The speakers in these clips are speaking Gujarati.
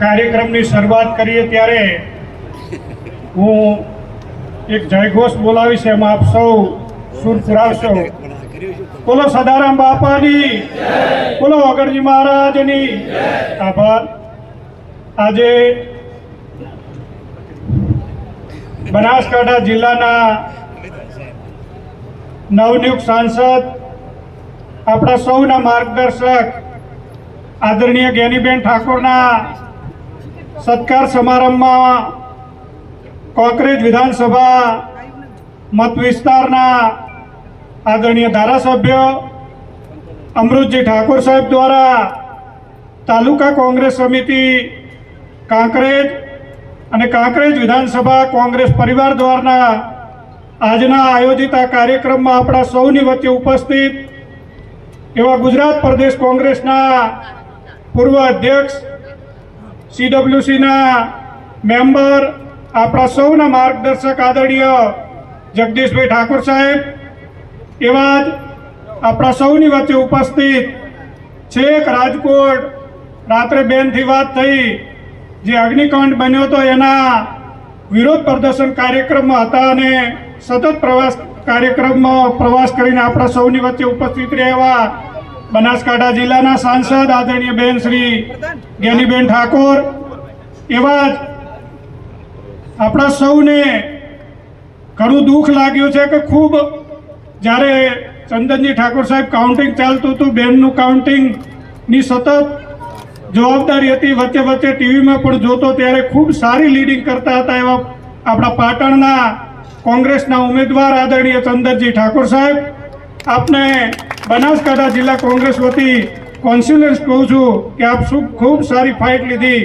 કાર્યક્રમની શરૂઆત કરીએ ત્યારે હું એક જયઘોષ બોલાવીશ, એમાં આપ સૌ સુર પુરાવશો. બોલો સદારામ બાપાની. બોલો વગરજી મહારાજની. આભાર. આજે બનાસકાંઠા જિલ્લાના નવનિયુક્ત સાંસદ, આપણા સૌના માર્ગદર્શક આદરણીય જ્ઞાનીબેન ઠાકોરના સત્કાર સમારંભમાં કોંકરેજ વિધાનસભા મત વિસ્તારના આદરણીય ધારાસભ્ય અમૃતજી ઠાકોર સાહેબ દ્વારા તાલુકા કોંગ્રેસ સમિતિ, કાંકરેજ અને કાંકરેજ વિધાનસભા કોંગ્રેસ પરિવાર દ્વારના આજના આયોજિત આ કાર્યક્રમમાં આપણા સૌની વચ્ચે ઉપસ્થિત એવા ગુજરાત પ્રદેશ કોંગ્રેસના પૂર્વ અધ્યક્ષ સીડબ્લ્યુસીના મેમ્બર, આપણા સૌના માર્ગદર્શક આદરણીય જગદીશભાઈ ઠાકોર સાહેબ, એવા જ આપણા સૌની વચ્ચે ઉપસ્થિત છેક રાજકોટ રાત્રે બેનથી વાત થઈ, જે અગ્નિકાંડ બન્યો હતો એના વિરોધ પ્રદર્શન કાર્યક્રમમાં હતા અને સતત પ્રવાસ કાર્યક્રમમાં પ્રવાસ કરીને આપણા સૌની વચ્ચે ઉપસ્થિત રહેવા બનાસકાંઠા જિલ્લાના સાંસદ આદરણીય બેન શ્રી જ્ઞાનીબેન ઠાકોર, એવા જ આપણા સૌને ઘણું દુઃખ લાગ્યું છે કે ખૂબ જ્યારે ચંદનજી ઠાકોર સાહેબ કાઉન્ટિંગ ચાલતું હતું, બેનનું કાઉન્ટિંગની સતત જવાબદારી હતી, વચ્ચે વચ્ચે ટીવીમાં પણ જોતો ત્યારે ખૂબ સારી લીડિંગ કરતા હતા એવા આપણા પાટણના કોંગ્રેસના ઉમેદવાર આદરણીય ચંદનજી ઠાકોર સાહેબ. આપને બનાસકાંઠા જિલ્લા કોંગ્રેસ વતી કોન્સ્યુલન્સ કહું છું કે આપ શું ખૂબ સારી ફાઇટ લીધી,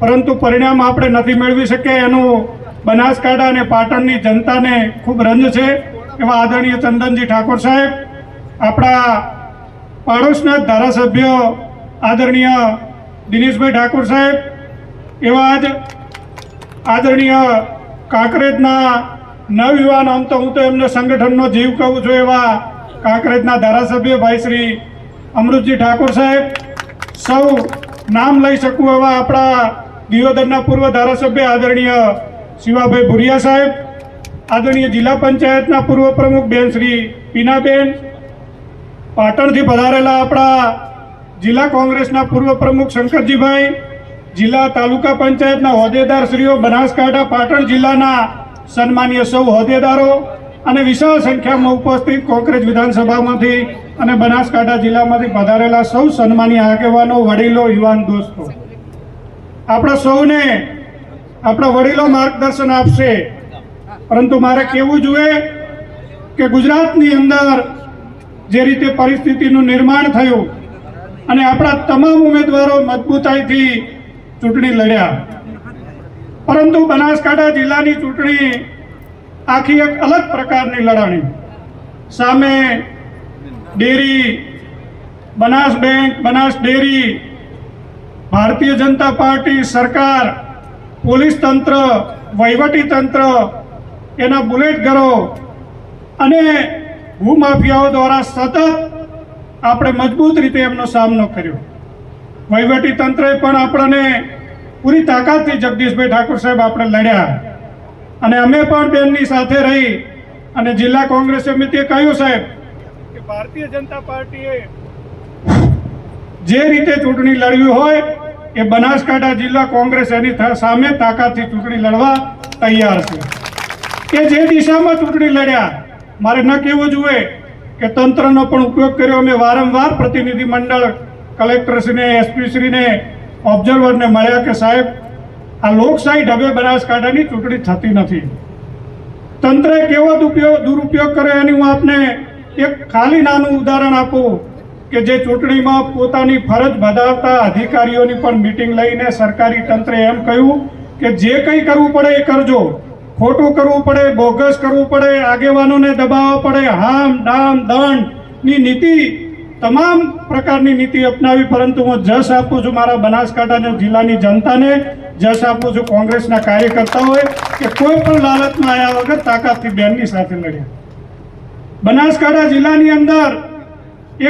પરંતુ પરિણામ આપણે નથી મેળવી શક્યા એનું બનાસકાંઠા અને પાટણની જનતાને ખૂબ રંજ છે. એવા આદરણીય ચંદનજી ઠાકોર સાહેબ, આપણા પાડોશના ધારાસભ્ય આદરણીય દિનેશભાઈ ઠાકોર સાહેબ, એવા જ આદરણીય કાંકરેજના નવયુવાન આમ તો હું તો એમને સંગઠનનો જીવ કહું છું, એવા કાંકરેજના ધારાસભ્ય ભાઈ શ્રી અમૃતજી ઠાકોર સાહેબ. સૌ નામ લઈ શકું એવા આપણા દિયોદરના પૂર્વ ધારાસભ્ય આદરણીય શિવાભાઈ ભુરિયા સાહેબ, આદરણીય જિલ્લા પંચાયતના પૂર્વ પ્રમુખ બેન શ્રી પીનાબેન, પાટણથી પધારેલા આપણા જિલ્લા કોંગ્રેસના પૂર્વ પ્રમુખ શંકરજીભાઈ, જિલ્લા તાલુકા પંચાયતના હોદ્દેદારશ્રીઓ બનાસકાંઠા, પાટણ જિલ્લાના સન્માનીય સૌ હોદ્દેદારો અને વિશાળ સંખ્યામાં ઉપસ્થિત કોંકરેજ વિધાનસભામાંથી અને બનાસકાંઠા જિલ્લામાંથી પધારેલા સૌ સન્માનીય આગેવાનો, વડીલો, યુવાન દોસ્તો. આપણા સૌને આપણા વડીલો માર્ગદર્શન આપશે. પરંતુ મારે કહેવું જોઈએ કે ગુજરાતની અંદર જે રીતે પરિસ્થિતિનું નિર્માણ થયું અને આપણા તમામ ઉમેદવારો મજબૂતાઈથી ચૂંટણી લડ્યા. પરંતુ બનાસકાંઠા જિલ્લાની ચૂંટણી આખી એક અલગ પ્રકારની લડાણી. સામે dairy, Banas bank, Banas dairy, Bharatiya Janata party, સરકાર, પોલીસ તંત્ર, વહીવટી તંત્ર, એના બુલેટ ઘરો અને ભૂમાફિયાઓ દ્વારા સતત આપણે મજબૂત રીતે એમનો સામનો કર્યો. વહીવટી તંત્રએ પણ આપણને પૂરી તાકાતથી જગદીશભાઈ ઠાકોર સાહેબ આપણે લડ્યા. અને અમે પણ બેનની સાથે રહી અને જિલ્લા કોંગ્રેસ સમિતિએ કહ્યું, સાહેબ, કે ભારતીય જનતા પાર્ટીએ જે રીતે ચૂંટણી લડવી હોય એ બનાસકાંઠા જિલ્લા કોંગ્રેસ એની સામે તાકાતથી ચૂંટણી લડવા તૈયાર છે. કે જે દિશામાં ચૂંટણી લડ્યા, મારે ન કહેવું જોઈએ કે તંત્રનો પણ ઉપયોગ કર્યો. અમે વારંવાર પ્રતિનિધિ મંડળ કલેક્ટરશ્રીને, એસપીશ્રીને, ઓબ્ઝર્વરને મળ્યા કે, સાહેબ આ લોકશાહી ઢબે બનાસકાંઠાની ચૂંટણી થતી નથી. તંત્રે કેવો દુરુપયોગ દુરુપયોગ કર્યો એની હું આપને એક ખાલી નાનું ઉદાહરણ આપું કે જે ચૂંટણીમાં પોતાની ફરજ બજાવતા અધિકારીઓની પણ મિટિંગ લઈને સરકારી તંત્રે એમ કહ્યું કે જે કંઈ કરવું પડે એ કરજો. ખોટું કરવું પડે, બોગસ કરવું પડે, આગેવાનોને દબાવવા પડે. હામ, ડામ દંડની નીતિ તમામ પ્રકારની નીતિ અપનાવી, પરંતુ હું જશ આપું છું મારા બનાસકાંઠા જિલ્લાની જનતાને, જશ આપું છું કોંગ્રેસના કાર્યકર્તાઓએ, કે કોઈ પણ લાલચમાં આવ્યા વગર તાકાતથી બેનની સાથે લડ્યા. બનાસકાંઠા જિલ્લાની અંદર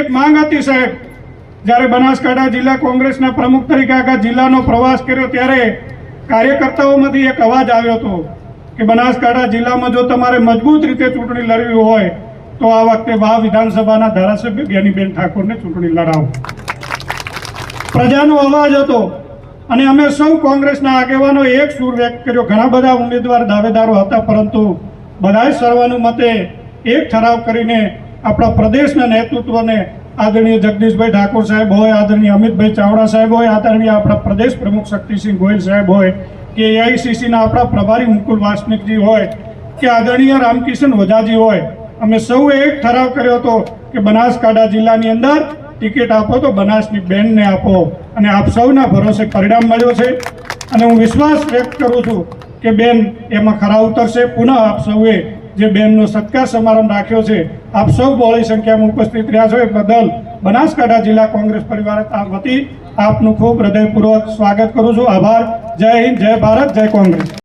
એક માંગ હતી સાહેબ, જ્યારે બનાસકાંઠા જિલ્લા કોંગ્રેસના પ્રમુખ તરીકે આખા જિલ્લાનો પ્રવાસ કર્યો, ત્યારે કાર્યકર્તાઓમાંથી એક અવાજ આવ્યો હતો કે બનાસકાંઠા જિલ્લામાં જો તમારે મજબૂત રીતે ચૂંટણી લડવી હોય તો આ વખતે વાહ વિધાનસભાના ધારાસભ્ય જ્ઞાનીબેન ઠાકોરને ચૂંટણી લડાવો. પ્રજાનો અવાજ હતો અને અમે સૌ કોંગ્રેસના આગેવાનો એક સૂર વ્યક્ત કર્યો. ઘણા બધા ઉમેદવાર, દાવેદારો હતા, પરંતુ બધાએ સર્વાનુમતે એક ઠરાવ કરીને આપણા પ્રદેશના નેતૃત્વને આદરણીય જગદીશભાઈ ઠાકોર સાહેબ હોય, આદરણીય અમિતભાઈ ચાવડા સાહેબ હોય, આદરણીય આપણા પ્રદેશ પ્રમુખ શક્તિસિંહ ગોયલ સાહેબ હોય, કે એઆઈસીસીના આપણા પ્રભારી મુકુલ વાસનિકજી હોય, કે આદરણીય રામકિશન વજાજી હોય અમે સૌએ એક ઠરાવ કર્યો હતો કે બનાસકાંઠા જિલ્લાની અંદર ટિકિટ આપો તો બનાસની બેનને આપો. અને આપ સૌના ભરોસે પરિણામ મળ્યો છે. અને હું વિશ્વાસ વ્યક્ત કરું છું કે બેન એમાં ખરા ઉતરશે. પુનઃ આપ સૌએ જે બેનનો સત્કાર સમારંભ રાખ્યો છે, આપ સૌ બહોળી સંખ્યામાં ઉપસ્થિત રહ્યા છો. એ બદલ બનાસકાંઠા જિલ્લા કોંગ્રેસ પરિવાર વતી આપનું ખૂબ હૃદયપૂર્વક સ્વાગત કરું છું. આભાર. જય હિન્દ, જય ભારત, જય કોંગ્રેસ.